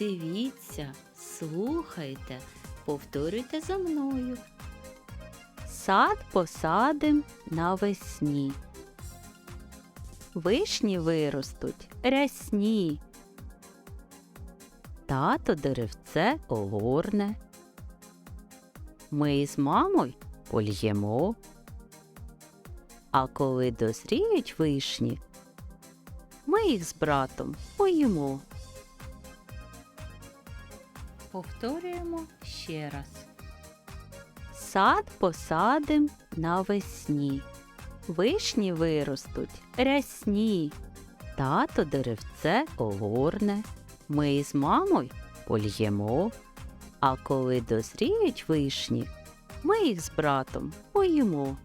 Дивіться, слухайте, повторюйте за мною. Сад посадим навесні. Вишні виростуть рясні. Тато деревце огорне. Ми з мамою польємо. А коли дозріють вишні, ми їх з братом поїмо. Повторюємо ще раз. Сад посадим навесні. Вишні виростуть рясні. Тато деревце огорне. Ми з мамою польємо. А коли дозріють вишні, ми їх з братом поїмо.